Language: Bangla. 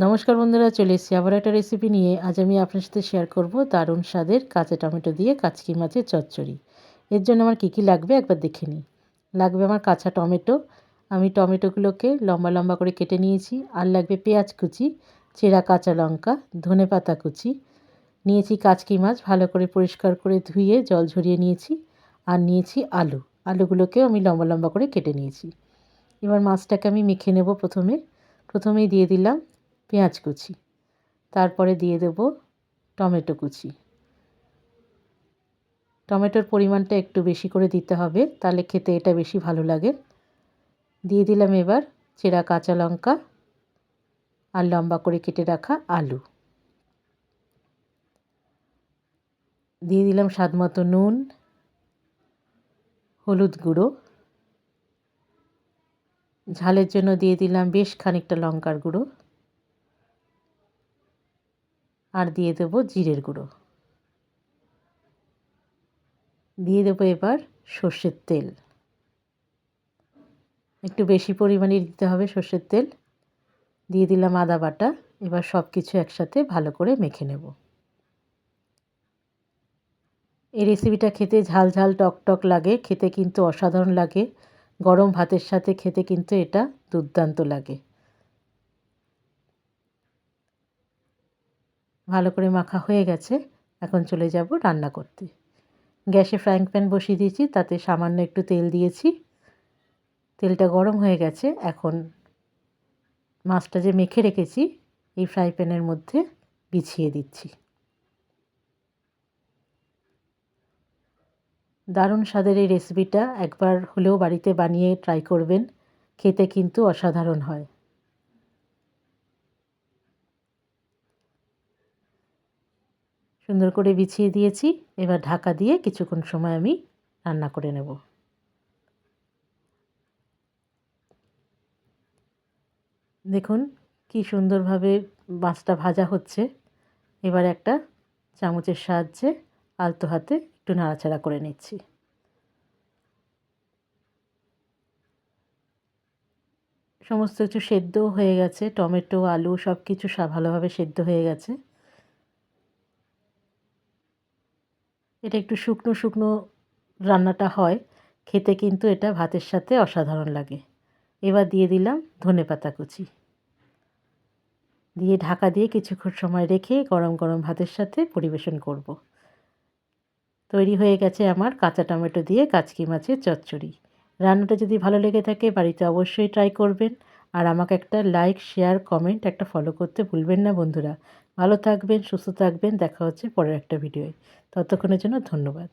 নমস্কার বন্ধুরা, চলে এসেছি আবার একটা রেসিপি নিয়ে। আজ আমি আপনার সাথে শেয়ার করব দারুণ স্বাদের কাঁচা টমেটো দিয়ে কাচকি মাছের চচ্চড়ি। এর জন্য আমার কী কী লাগবে একবার দেখে নিই। লাগবে আমার কাঁচা টমেটো। আমি টমেটোগুলোকে লম্বা লম্বা করে কেটে নিয়েছি। আর লাগবে পেঁয়াজ কুচি, চেরা কাঁচা লঙ্কা, ধনে পাতা কুচি। নিয়েছি কাচকি মাছ, ভালো করে পরিষ্কার করে ধুয়ে জল ঝরিয়ে নিয়েছি। আর নিয়েছি আলু। আলুগুলোকেও আমি লম্বা লম্বা করে কেটে নিয়েছি। এবার মাছটাকে আমি মেখে নেব প্রথমে। প্রথমেই দিয়ে দিলাম পেঁয়াজ কুচি। তারপরে দিয়ে দেব টমেটো কুচি। টমেটোর পরিমাণটা একটু বেশি করে দিতে হবে, তাহলে খেতে এটা বেশি ভালো লাগে। দিয়ে দিলাম এবার চেরা কাঁচা লঙ্কা আর লম্বা করে কেটে রাখা আলু। দিয়ে দিলাম স্বাদ মতো নুন, হলুদ গুঁড়ো। ঝালের জন্য দিয়ে দিলাম বেশ খানিকটা লঙ্কার গুঁড়ো। আর দিয়ে দেবো জিরের গুঁড়ো। দিয়ে দেবো এবার সর্ষের তেল। একটু বেশি পরিমাণে দিতে হবে সর্ষের তেল। দিয়ে দিলাম আদা বাটা, এবার সব কিছু একসাথে ভালো করে মেখে নেব। এই রেসিপিটা খেতে ঝাল ঝাল টক টক লাগে, খেতে কিন্তু অসাধারণ লাগে। গরম ভাতের সাথে খেতে কিন্তু এটা দুর্দান্ত লাগে। ভালো করে মাখা হয়ে গেছে, এখন চলে যাব রান্না করতে। গ্যাসে ফ্রাইং প্যান বসিয়ে দিয়েছি, তাতে সামান্য একটু তেল দিয়েছি। তেলটা গরম হয়ে গেছে, এখন মাছটা যে মেখে রেখেছি, এই ফ্রাই প্যানের মধ্যে বিছিয়ে দিচ্ছি। দারুণ স্বাদের এই রেসিপিটা একবার হলেও বাড়িতে বানিয়ে ট্রাই করবেন, খেতে কিন্তু অসাধারণ হয়। সুন্দর করে বিছিয়ে দিয়েছি। এবার ঢাকা দিয়ে কিছুক্ষণ সময় আমি রান্না করে নেব। দেখুন কি সুন্দরভাবে মাছটা ভাজা হচ্ছে। এবার একটা চামচের সাহায্যে আলতো হাতে একটু নাড়াচাড়া করে নিচ্ছি। সমস্ত কিছু সেদ্ধ হয়ে গেছে। টমেটো, আলু সব কিছু ভালোভাবে সেদ্ধ হয়ে গেছে। এটা একটু শুকনো শুকনো রান্নাটা হয়। খেতে কিন্তু এটা ভাতের সাথে অসাধারণ লাগে। এবার দিয়ে দিলাম ধনে পাতা কুচি। দিয়ে ঢাকা দিয়ে কিছুক্ষণ সময় রেখে গরম গরম ভাতের সাথে পরিবেশন করব। তৈরি হয়ে গেছে আমার কাঁচা টমেটো দিয়ে কাচকি মাছের চচ্চড়ি। রান্নাটা যদি ভালো লেগে থাকে বাড়িতে অবশ্যই ট্রাই করবেন। আর আমাকে একটা লাইক শেয়ার কমেন্ট একটা ফলো করতে ভুলবেন না বন্ধুরা। ভালো থাকবেন, সুস্থ থাকবেন, দেখা হচ্ছে পরের একটা ভিডিওয় ততক্ষণের জন্য ধন্যবাদ।